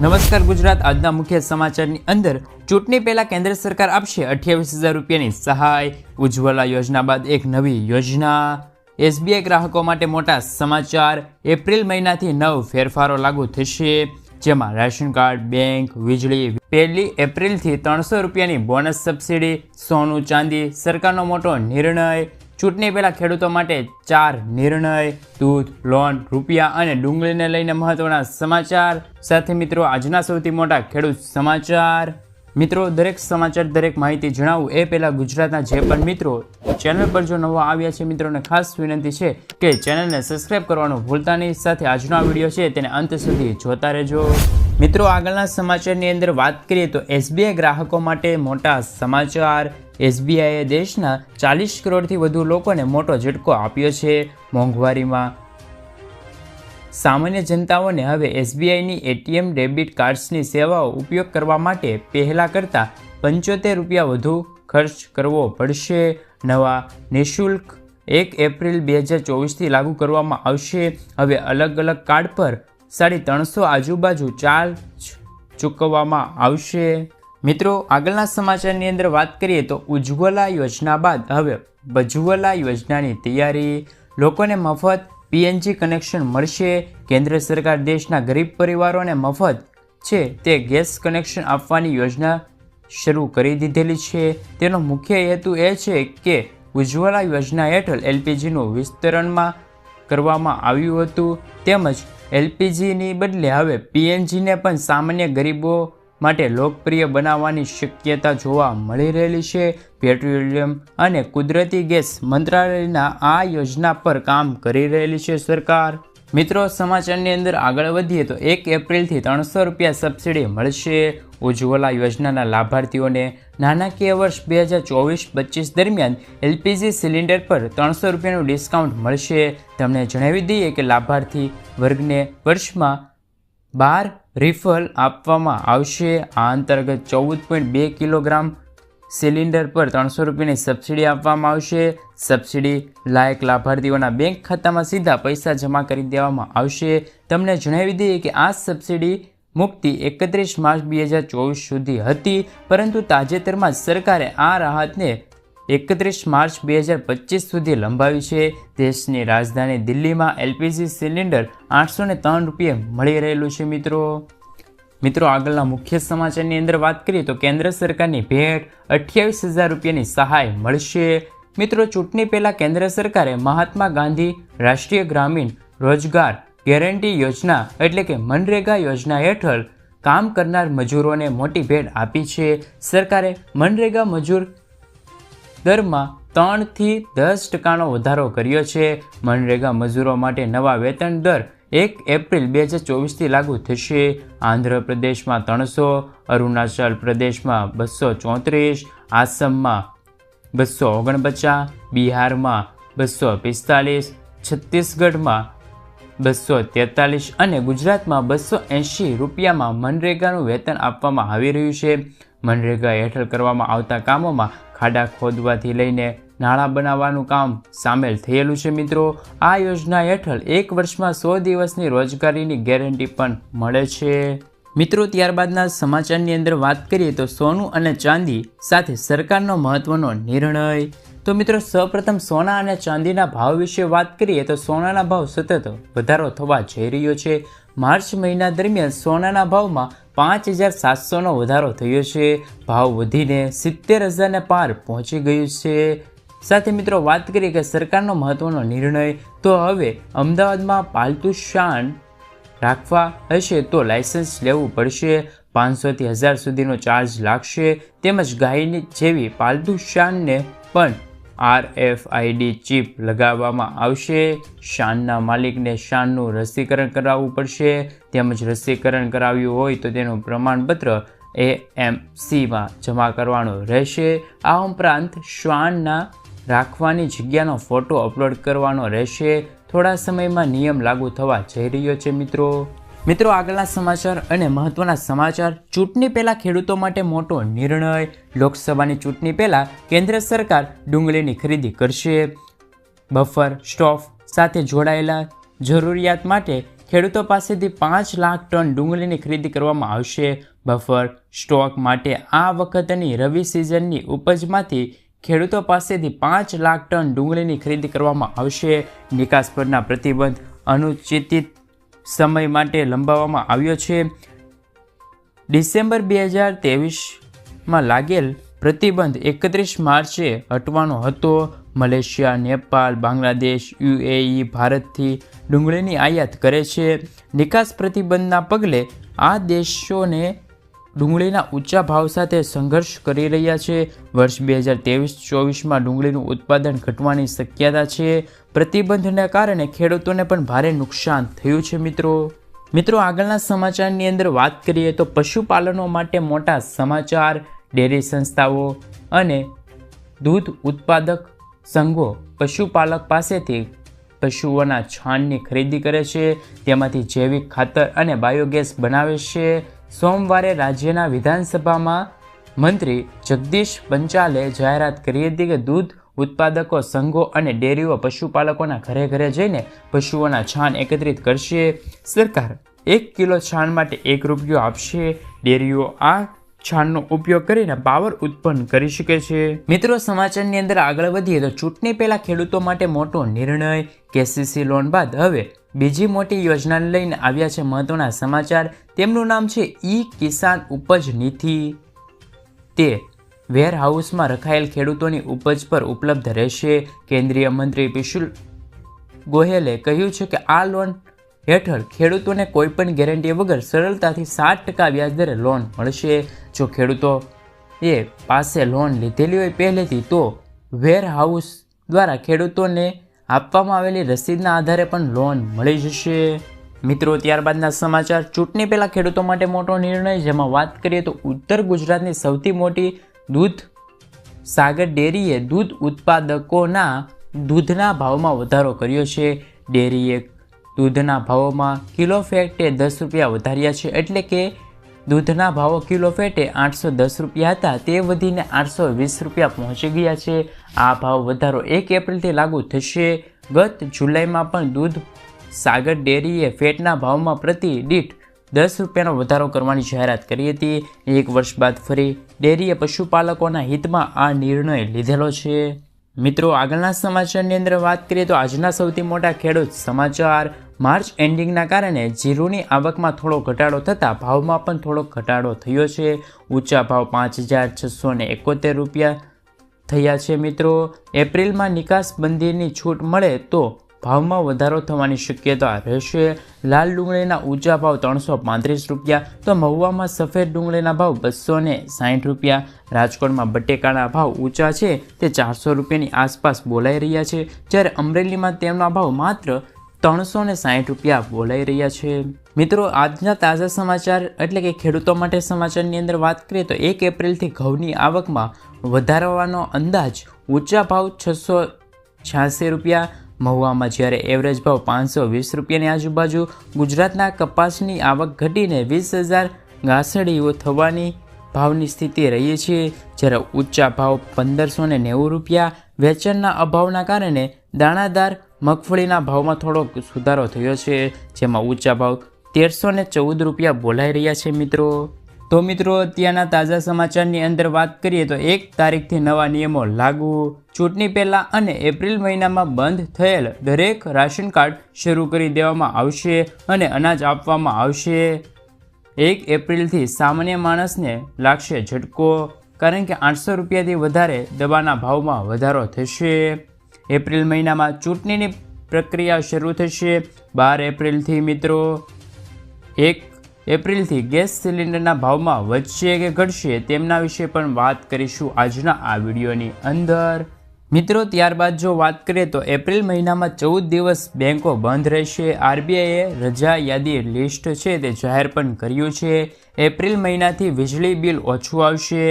નમસ્કાર ગુજરાત. આજના મુખ્ય સમાચારની અંદર ચૂંટણી પહેલાં કેન્દ્ર સરકાર આપશે અઠ્યાવીસ હજાર રૂપિયાની સહાય. ઉજ્જવલા યોજના બાદ એક નવી યોજના. એસબીઆઈ ગ્રાહકો માટે મોટા સમાચાર. એપ્રિલ મહિનાથી નવ ફેરફારો લાગુ થશે. જેમાં રાશન કાર્ડ, બેંક, વીજળી. પહેલી એપ્રિલથી ત્રણસો રૂપિયાની બોનસ સબસિડી. સોનું, ચાંદી સરકારનો મોટો નિર્ણય. ચૂંટણી પહેલાં ખેડૂતો માટે ચાર નિર્ણય, દૂધ, લોન, રૂપિયા અને ડુંગળીને લઈને મહત્વના સમાચાર. સાથે મિત્રો, આજના સૌથી મોટા ખેડૂત સમાચાર. મિત્રો, દરેક સમાચાર, દરેક માહિતી જણાવું એ પહેલાં ગુજરાતના જે પણ મિત્રો ચેનલ પર જો નવા આવ્યા છે, મિત્રોને ખાસ વિનંતી છે કે ચેનલને સબસ્ક્રાઈબ કરવાનું ભૂલતા નહીં. સાથે આજનો આ વીડિયો છે, તેને અંત સુધી જોતા રહેજો. મિત્રો, આગળના સમાચારની અંદર વાત કરીએ તો એસબીઆઈ ગ્રાહકો માટે મોટા સમાચાર. એસબીઆઈએ દેશના ચાલીસ કરોડથી વધુ લોકોને મોટો ઝટકો આપ્યો છે મોંઘવારીમાં. સામાન્ય જનતાઓને હવે એસબીઆઈની એટીએમ ડેબિટ કાર્ડ્સની સેવાઓ ઉપયોગ કરવા માટે પહેલાં કરતાં પંચોતેર રૂપિયા વધુ ખર્ચ કરવો પડશે. નવા નિઃશુલ્ક એક એપ્રિલ બે હજાર ચોવીસથી લાગુ કરવામાં આવશે. હવે અલગ અલગ કાર્ડ પર સાડી ત્રણસો આજુબાજુ ચાર્જ ચૂકવવામાં આવશે. મિત્રો, આગળના સમાચારની અંદર વાત કરીએ તો ઉજ્જવલા યોજના બાદ હવે બજુવલા યોજનાની તૈયારી. લોકોને મફત પીએનજી કનેક્શન મળશે. કેન્દ્ર સરકાર દેશના ગરીબ પરિવારોને મફત છે તે ગેસ કનેક્શન આપવાની યોજના શરૂ કરી દીધેલી છે. તેનો મુખ્ય હેતુ એ છે કે ઉજ્જવલા યોજના હેઠળ એલપીજીનું વિસ્તરણમાં કરવામાં આવ્યું હતું. તેમજ એલપીજીની બદલે હવે પીએનજીને પણ સામાન્ય ગરીબો માટે લોકપ્રિય બનાવવાની શક્યતા જોવા મળી રહેલી છે. પેટ્રોલિયમ અને કુદરતી ગેસ મંત્રાલયના આ યોજના પર કામ કરી રહેલી છે સરકાર. મિત્રો, સમાચારની અંદર આગળ વધીએ તો એક એપ્રિલથી ત્રણસો રૂપિયા સબસિડી મળશે. ઉજ્જવલા યોજનાના લાભાર્થીઓને નાણાકીય વર્ષ બે હજાર ચોવીસ પચીસ દરમિયાન એલપીજી સિલિન્ડર પર ત્રણસો રૂપિયાનું ડિસ્કાઉન્ટ મળશે. તમને જણાવી દઈએ કે લાભાર્થી વર્ગને વર્ષમાં બાર રિફલ આપવામાં આવશે. આ અંતર્ગત ચૌદ પોઈન્ટ બે કિલોગ્રામ સિલિન્ડર પર ત્રણસો રૂપિયાની સબસિડી આપવામાં આવશે. સબસિડી લાયક લાભાર્થીઓના બેંક ખાતામાં સીધા પૈસા જમા કરી દેવામાં આવશે. તમને જણાવી દઈએ કે આ સબસિડી મુક્તિ એકત્રીસ માર્ચ બે હજાર ચોવીસ સુધી હતી, પરંતુ તાજેતરમાં સરકારે આ રાહતને એકત્રીસ માર્ચ બે હજાર પચીસ સુધી લંબાવી છે. દેશની રાજધાની દિલ્હીમાં એલપીજી સિલિન્ડર આઠસો ને ત્રણ રૂપિયે મળી રહેલું છે મિત્રો. મિત્રો, આગળના મુખ્ય સમાચારની અંદર વાત કરીએ તો કેન્દ્ર સરકારની ભેટ અઠ્યાવીસ હજાર રૂપિયાની સહાય મળશે. મિત્રો, ચૂંટણી પહેલાં કેન્દ્ર સરકારે મહાત્મા ગાંધી રાષ્ટ્રીય ગ્રામીણ રોજગાર ગેરંટી યોજના એટલે કે મનરેગા યોજના હેઠળ કામ કરનાર મજૂરોને મોટી ભેટ આપી છે. સરકારે મનરેગા મજૂર દરમાં ત્રણથી દસ ટકાનો વધારો કર્યો છે. મનરેગા મજૂરો માટે નવા વેતન દર એક એપ્રિલ બે હજાર ચોવીસથી લાગુ થશે. આંધ્રપ્રદેશમાં ત્રણસો, અરુણાચલ પ્રદેશમાં બસો ચોત્રીસ, આસામમાં બસો ઓગણપચાસ, બિહારમાં બસો પિસ્તાલીસ, છત્તીસગઢમાં બસો તેતાલીસ અને ગુજરાતમાં બસો એંશી રૂપિયામાં મનરેગાનું વેતન આપવામાં આવી રહ્યું છે. મનરેગા હેઠળ કરવામાં આવતા કામોમાં ખાડા ખોદવાથી લઈને નાણાં બનાવવાનું કામ સામેલ થયેલું છે મિત્રો. આ યોજના હેઠળ એક વર્ષમાં સો દિવસની રોજગારીની ગેરંટી પણ મળે છે. મિત્રો, ત્યારબાદના સમાચારની અંદર વાત કરીએ તો સોનું અને ચાંદી સાથે સરકારનો મહત્વનો નિર્ણય. તો મિત્રો, સૌપ્રથમ સોના અને ચાંદીના ભાવ વિશે વાત કરીએ તો સોનાના ભાવ સતત વધારો થવા જઈ રહ્યો છે. માર્ચ મહિના દરમિયાન સોનાના ભાવમાં પાંચ હજાર સાતસોનો વધારો થયો છે. ભાવ વધીને સિત્તેર હજારને પાર પહોંચી ગયું છે. સાથે મિત્રો, વાત કરીએ કે સરકારનો મહત્વનો નિર્ણય, તો હવે અમદાવાદમાં પાલતુ શાન રાખવા હશે તો લાયસન્સ લેવું પડશે. પાંચસોથી હજાર સુધીનો ચાર્જ લાગશે. તેમજ ગાયની જેવી પાલતુ શાનને પણ આર એફ આઈડી ચિપ લગાવવામાં આવશે. શાનના માલિકને શાનનું રસીકરણ કરાવવું પડશે. તેમજ રસીકરણ કરાવ્યું હોય તો તેનું પ્રમાણપત્ર એ એએમસીમાં જમા કરવાનું રહેશે. આ ઉપરાંત શ્વાનના રાખવાની જગ્યાનો ફોટો અપલોડ કરવાનો રહેશે. થોડા સમયમાં નિયમ લાગુ થવા જઈ રહ્યો છે મિત્રો. મિત્રો, આગળના સમાચાર અને મહત્વના સમાચાર. ચૂંટણી પહેલાં ખેડૂતો માટે મોટો નિર્ણય. લોકસભાની ચૂંટણી પહેલાં કેન્દ્ર સરકાર ડુંગળીની ખરીદી કરશે. બફર, સ્ટોફ સાથે જોડાયેલા જરૂરિયાત માટે ખેડૂતો પાસેથી પાંચ લાખ ટન ડુંગળીની ખરીદી કરવામાં આવશે. બફર, સ્ટોક માટે આ વખતની રવિ સિઝનની ઉપજમાંથી ખેડૂતો પાસેથી પાંચ લાખ ટન ડુંગળીની ખરીદી કરવામાં આવશે. નિકાસ પરના પ્રતિબંધ અનુચિત સમય માટે લંબાવવામાં આવ્યો છે. ડિસેમ્બર બે હજાર ત્રેવીસમાં લાગેલ પ્રતિબંધ એકત્રીસ માર્ચે હટવાનો હતો. મલેશિયા, નેપાળ, બાંગ્લાદેશ, યુએઈ ભારતથી ડુંગળીની આયાત કરે છે. નિકાસ પ્રતિબંધના પગલે આ દેશોને ડુંગળીના ઊંચા ભાવ સાથે સંઘર્ષ કરી રહ્યા છે. વર્ષ બે હજાર ત્રેવીસ ચોવીસમાં ડુંગળીનું ઉત્પાદન ઘટવાની શક્યતા છે. પ્રતિબંધના કારણે ખેડૂતોને પણ ભારે નુકસાન થયું છે, મિત્રો. મિત્રો, આગળના સમાચારની અંદર વાત કરીએ તો પશુપાલનો માટે મોટા સમાચાર, ડેરી સંસ્થાઓ અને દૂધ ઉત્પાદક સંઘો પશુપાલક પાસેથી પશુઓના છાણની ખરીદી કરે છે. તેમાંથી જૈવિક ખાતર અને બાયોગેસ બનાવે છે. સોમવારે રાજ્યના વિધાનસભામાં મંત્રી જગદીશ પંચાલે જાહેરાત કરી હતી કે દૂધ ઉત્પાદકો, સંઘો અને ડેરીઓ પશુપાલકોના ઘરે ઘરે જઈને પશુઓના છાણ એકત્રિત કરશે. સરકાર એક કિલો છાણ માટે એક રૂપિયો આપશે. ડેરીઓ આ છાણનો ઉપયોગ કરીને પાવર ઉત્પન્ન કરી શકે છે. મિત્રો, સમાચારની અંદર આગળ વધીએ તો ચૂંટણી પહેલાં ખેડૂતો માટે મોટો નિર્ણય કેસીસી લોન બાદ. હવે બીજી મોટી યોજનાને લઈને આવ્યા છે મહત્વના સમાચાર. તેમનું નામ છે ઈ કિસાન ઉપજ નીતિ તે વેરહાઉસમાં રખાયેલ ખેડૂતોની ઉપજ પર ઉપલબ્ધ રહેશે. કેન્દ્રીય મંત્રી પિશુલ ગોહેલે કહ્યું છે કે આ લોન હેઠળ ખેડૂતોને કોઈપણ ગેરંટી વગર સરળતાથી સાત ટકા વ્યાજદરે લોન મળશે. જો ખેડૂતો એ પાસે લોન લીધેલી હોય પહેલેથી તો વેરહાઉસ દ્વારા ખેડૂતોને આપવામાં આવેલી રસીદના આધારે પણ લોન મળી જશે. મિત્રો, ત્યારબાદના સમાચાર. ચૂંટણી પહેલાં ખેડૂતો માટે મોટો નિર્ણય, જેમાં વાત કરીએ તો ઉત્તર ગુજરાતની સૌથી મોટી દૂધ સાગર ડેરીએ દૂધ ઉત્પાદકોના દૂધના ભાવમાં વધારો કર્યો છે. ડેરીએ દૂધના ભાવોમાં કિલો ફેક્ટે દસ રૂપિયા વધાર્યા છે, એટલે કે દૂધના ભાવો કિલો ફેટે આઠસો દસ રૂપિયા હતા. તે વધીને આઠસો વીસ રૂપિયા પહોંચી ગયા છે. આ ભાવ વધારો એક એપ્રિલથી લાગુ થશે. ગત જુલાઈમાં પણ દૂધ સાગર ડેરીએ ફેટના ભાવમાં પ્રતિ દીઠ દસ રૂપિયાનો વધારો કરવાની જાહેરાત કરી હતી. એક વર્ષ બાદ ફરી ડેરીએ પશુપાલકોના હિતમાં આ નિર્ણય લીધેલો છે. મિત્રો, આગળના સમાચારની અંદર વાત કરીએ તો આજના સૌથી મોટા ખેડૂત સમાચાર, માર્ચ એન્ડિંગના કારણે જીરુની આવકમાં થોડો ઘટાડો થતાં ભાવમાં પણ થોડો ઘટાડો થયો છે. ઊંચા ભાવ પાંચ હજાર છસો ને એકોતેર રૂપિયા થયા છે મિત્રો. એપ્રિલમાં નિકાસબંધીની છૂટ મળે તો ભાવમાં વધારો થવાની શક્યતા રહેશે. લાલ ડુંગળીના ઊંચા ભાવ ત્રણસો પાંત્રીસ રૂપિયા, તો મહુવામાં સફેદ ડુંગળીના ભાવ બસો ને સાઠ રૂપિયા. રાજકોટમાં બટેકાના ભાવ ઊંચા છે, તે ચારસો રૂપિયાની આસપાસ બોલાઈ રહ્યા છે, જ્યારે અમરેલીમાં તેમના ભાવ માત્ર ત્રણસો ને સાઠ રૂપિયા બોલાઈ રહ્યા છે. મિત્રો, આજના તાજા સમાચાર એટલે કે ખેડૂતો માટે સમાચારની અંદર વાત કરીએ તો એક એપ્રિલથી ઘઉંની આવકમાં વધારવાનો અંદાજ ઊંચા ભાવ છસો છ્યાસી રૂપિયા મહુવામાં જ્યારે એવરેજ ભાવ પાંચસો વીસ રૂપિયાની આજુબાજુ ગુજરાતના કપાસની આવક ઘટીને વીસ હજાર ઘાસડીઓ થવાની ભાવની સ્થિતિ રહી છે. જ્યારે ઊંચા ભાવ પંદરસો ને નેવું રૂપિયા વેચાણના અભાવના કારણે દાણાદાર મગફળીના ભાવમાં થોડોક સુધારો થયો છે, જેમાં ઊંચા ભાવ તેરસો ને ચૌદ રૂપિયા બોલાઈ રહ્યા છે મિત્રો. તો મિત્રો, અત્યારના તાજા સમાચારની અંદર વાત કરીએ તો એક તારીખથી નવા નિયમો લાગુ. ચૂંટણી પહેલાં અને એપ્રિલ મહિનામાં બંધ થયેલ દરેક રાશન કાર્ડ શરૂ કરી દેવામાં આવશે અને અનાજ આપવામાં આવશે. એક એપ્રિલથી સામાન્ય માણસને લાગશે ઝટકો, કારણ કે આઠસો રૂપિયાથી વધારે દવાના ભાવમાં વધારો થશે. એપ્રિલ મહિનામાં ચૂંટણીની પ્રક્રિયા શરૂ થશે. બાર એપ્રિલથી મિત્રો, એક એપ્રિલથી ગેસ સિલિન્ડરના ભાવમાં વધશે કે ઘટશે તેમના વિશે પણ વાત કરીશું આજના આ વિડીયોની અંદર. મિત્રો, ત્યારબાદ જો વાત કરીએ તો એપ્રિલ મહિનામાં ચૌદ દિવસ બેંકો બંધ રહેશે. આરબીઆઈએ રજા યાદી લિસ્ટ છે તે જાહેર પણ કર્યું છે. એપ્રિલ મહિનાથી વીજળી બિલ ઓછું આવશે.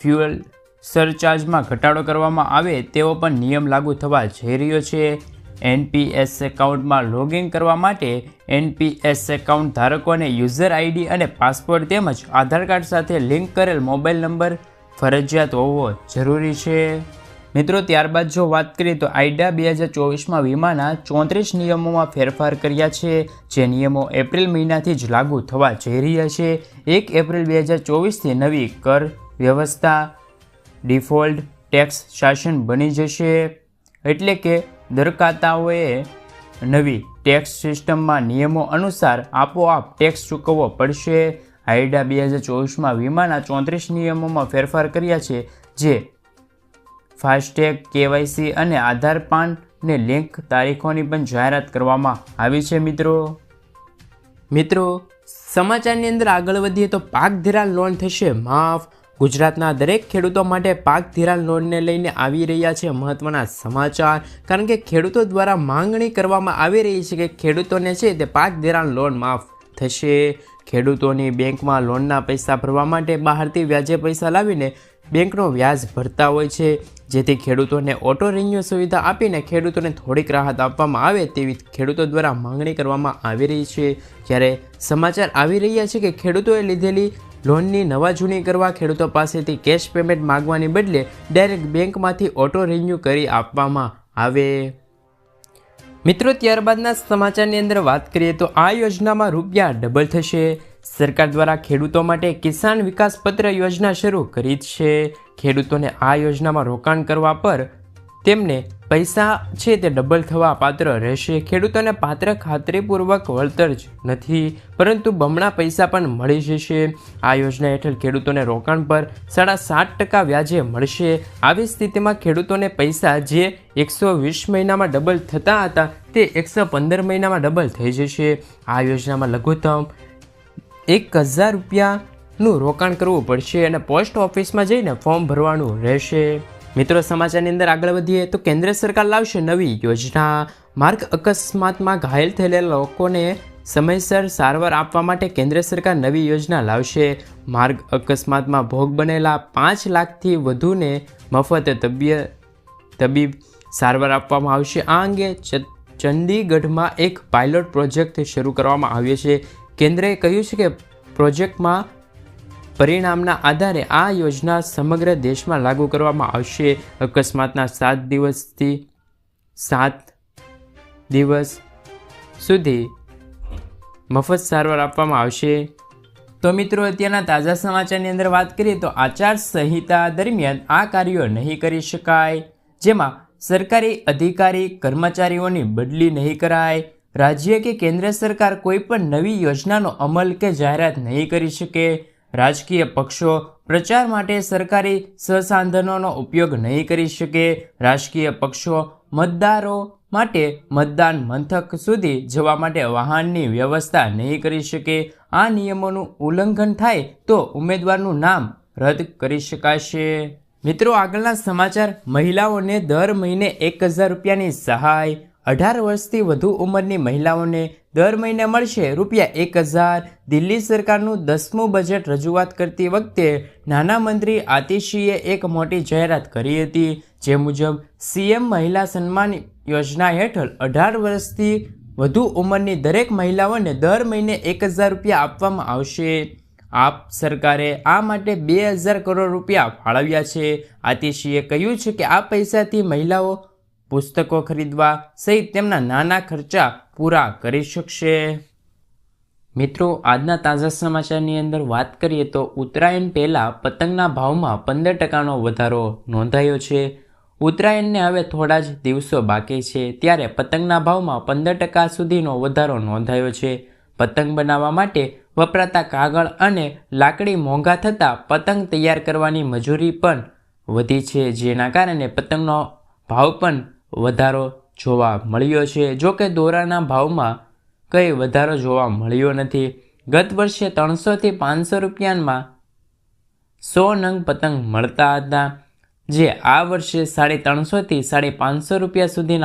ફ્યુઅલ સરચાર્જમાં ઘટાડો કરવામાં આવે તેવો પણ નિયમ લાગુ થવા જઈ રહ્યો છે. એનપીએસ એકાઉન્ટમાં લોગિન કરવા માટે એનપીએસ એકાઉન્ટ ધારકોને યુઝર આઈડી અને પાસવર્ડ તેમજ આધાર કાર્ડ સાથે લિંક કરેલ મોબાઈલ નંબર ફરજિયાત હોવો જરૂરી છે. મિત્રો, ત્યારબાદ જો વાત કરીએ તો આઈડા બે હજાર ચોવીસમાં વીમાના ચોત્રીસ નિયમોમાં ફેરફાર કર્યા છે, જે નિયમો એપ્રિલ મહિનાથી જ લાગુ થવા જઈ રહ્યા છે. એક એપ્રિલ બે હજાર ચોવીસથી નવી કર વ્યવસ્થા, ડિફોલ્ટ ટેક્સ શાસન બની જશે. એટલે કે દરખાતાઓએ નવી ટેક્સ સિસ્ટમમાં નિયમો અનુસાર આપોઆપ ટેક્સ ચૂકવવો પડશે. આઈડા બે હજાર ચોવીસમાં વીમાના ચોત્રીસ નિયમોમાં ફેરફાર કર્યા છે, જે ફાસ્ટેગ, કેવાયસી અને આધાર પાનને લિંક તારીખોની પણ જાહેરાત કરવામાં આવી છે, મિત્રો. મિત્રો, સમાચારની અંદર આગળ વધીએ તો પાક ધિરાણ લોન થશે, માફ ગુજરાતના દરેક ખેડૂતો માટે પાક ધિરાણ લોનને લઈને આવી રહ્યા છે મહત્વના સમાચાર. કારણ કે ખેડૂતો દ્વારા માંગણી કરવામાં આવી રહી છે કે ખેડૂતોને છે તે પાક ધિરાણ લોન માફ થશે. ખેડૂતોની બેંકમાં લોનના પૈસા ભરવા માટે બહારથી વ્યાજે પૈસા લાવીને બેંકનો વ્યાજ ભરતા હોય છે. જેથી ખેડૂતોને ઓટો રિન્યુ સુવિધા આપીને ખેડૂતોને થોડીક રાહત આપવામાં આવે તેવી ખેડૂતો દ્વારા માંગણી કરવામાં આવી રહી છે. જ્યારે સમાચાર આવી રહ્યા છે કે ખેડૂતોએ લીધેલી લોનની નવા જૂની કરવા ખેડૂતો પાસેથી કેશ પેમેન્ટ માગવાની બદલે ડાયરેક્ટ બેંકમાંથી ઓટો રિન્યુ કરી આપવામાં આવે. મિત્રો, ત્યારબાદના સમાચારની અંદર વાત કરીએ તો આ યોજનામાં રૂપિયા ડબલ થશે. સરકાર દ્વારા ખેડૂતો માટે કિસાન વિકાસ પત્ર યોજના શરૂ કરી છે. ખેડૂતોને આ યોજનામાં રોકાણ કરવા પર તેમને પૈસા છે તે ડબલ થવા પાત્ર રહેશે. ખેડૂતોને પાત્ર ખાતરીપૂર્વક વળતર જ નથી, પરંતુ બમણા પૈસા પણ મળી જશે. આ યોજના હેઠળ ખેડૂતોને રોકાણ પર સાડા સાત ટકા વ્યાજે મળશે. આવી સ્થિતિમાં ખેડૂતોને પૈસા જે એકસો વીસ મહિનામાં ડબલ થતા હતા, તે એકસો પંદર મહિનામાં ડબલ થઈ જશે. આ યોજનામાં લઘુત્તમ એક હજાર રૂપિયાનું રોકાણ કરવું પડશે અને પોસ્ટ ઓફિસમાં જઈને ફોર્મ ભરવાનું રહેશે. મિત્રો, સમાચારની અંદર આગળ વધીએ તો કેન્દ્ર સરકાર લાવશે નવી યોજના. માર્ગ અકસ્માતમાં ઘાયલ થયેલા લોકોને સમયસર સારવાર આપવા માટે કેન્દ્ર સરકાર નવી યોજના લાવશે. માર્ગ અકસ્માતમાં ભોગ બનેલા પાંચ લાખથી વધુને મફત તબિયત તબીબ સારવાર આપવામાં આવશે. આ અંગે ચંદીગઢમાં એક પાયલોટ પ્રોજેક્ટ શરૂ કરવામાં આવ્યો છે. કેન્દ્રએ કહ્યું છે કે પ્રોજેક્ટમાં પરિણામના આધારે આ યોજના સમગ્ર દેશમાં લાગુ કરવામાં આવશે. અકસ્માતના સાત દિવસથી સાત દિવસ સુધી મફત સારવાર આપવામાં આવશે. તો મિત્રો, અત્યારના તાજા સમાચારની અંદર વાત કરીએ તો આચાર સંહિતા દરમિયાન આ કાર્યો નહીં કરી શકાય. જેમાં સરકારી અધિકારી કર્મચારીઓની બદલી નહીં કરાય. રાજ્ય કે કેન્દ્ર સરકાર કોઈ પણ નવી યોજનાનો અમલ કે જાહેરાત નહીં કરી શકે. રાજકીય પક્ષો પ્રચાર માટે સરકારી સંસાધનોનો ઉપયોગ નહીં કરી શકે. રાજકીય પક્ષો મતદારો માટે મતદાન મથક સુધી જવા માટે વાહનની વ્યવસ્થા નહીં કરી શકે. આ નિયમોનું ઉલ્લંઘન થાય તો ઉમેદવારનું નામ રદ કરી શકાશે. મિત્રો, આગળના સમાચાર. મહિલાઓને દર મહિને એક હજાર રૂપિયાની સહાય. અઢાર વર્ષથી વધુ ઉંમરની મહિલાઓને દર મહિને મળશે રૂપિયા એક હજાર. દિલ્હી સરકારનું દસમું બજેટ રજૂઆત કરતી વખતે નાના મંત્રી આતિશીએ એક મોટી જાહેરાત કરી હતી, જે મુજબ સીએમ મહિલા સન્માન યોજના હેઠળ અઢાર વર્ષથી વધુ ઉંમરની દરેક મહિલાઓને દર મહિને એક હજાર રૂપિયા આપવામાં આવશે. આપ સરકારે આ માટે બે હજાર કરોડ રૂપિયા ફાળવ્યા છે. આતિશીએ કહ્યું છે કે આ પૈસાથી મહિલાઓ પુસ્તકો ખરીદવા સહિત તેમના નાના ખર્ચા પૂરા કરી શકશે. મિત્રો, આજના તાજા સમાચારની અંદર વાત કરીએ તો ઉત્તરાયણ પહેલાં પતંગના ભાવમાં પંદર ટકાનો વધારો નોંધાયો છે. ઉત્તરાયણને હવે થોડા જ દિવસો બાકી છે ત્યારે પતંગના ભાવમાં પંદર ટકા સુધીનો વધારો નોંધાયો છે. પતંગ બનાવવા માટે વપરાતા કાગળ અને લાકડી મોંઘા થતાં પતંગ તૈયાર કરવાની મજૂરી પણ વધી છે, જેના કારણે પતંગનો ભાવ પણ વધારો જોવા મળ્યો છે. જો કે દોરાના ભાવમાં કંઈ વધારો જોવા મળ્યો નથી. ગત વર્ષે ત્રણસોથી પાંચસો રૂપિયામાં સો નંગ પતંગ મળતા હતા, જે આ વર્ષે સાડી ત્રણસોથી સાડી પાંચસો રૂપિયા સુધીના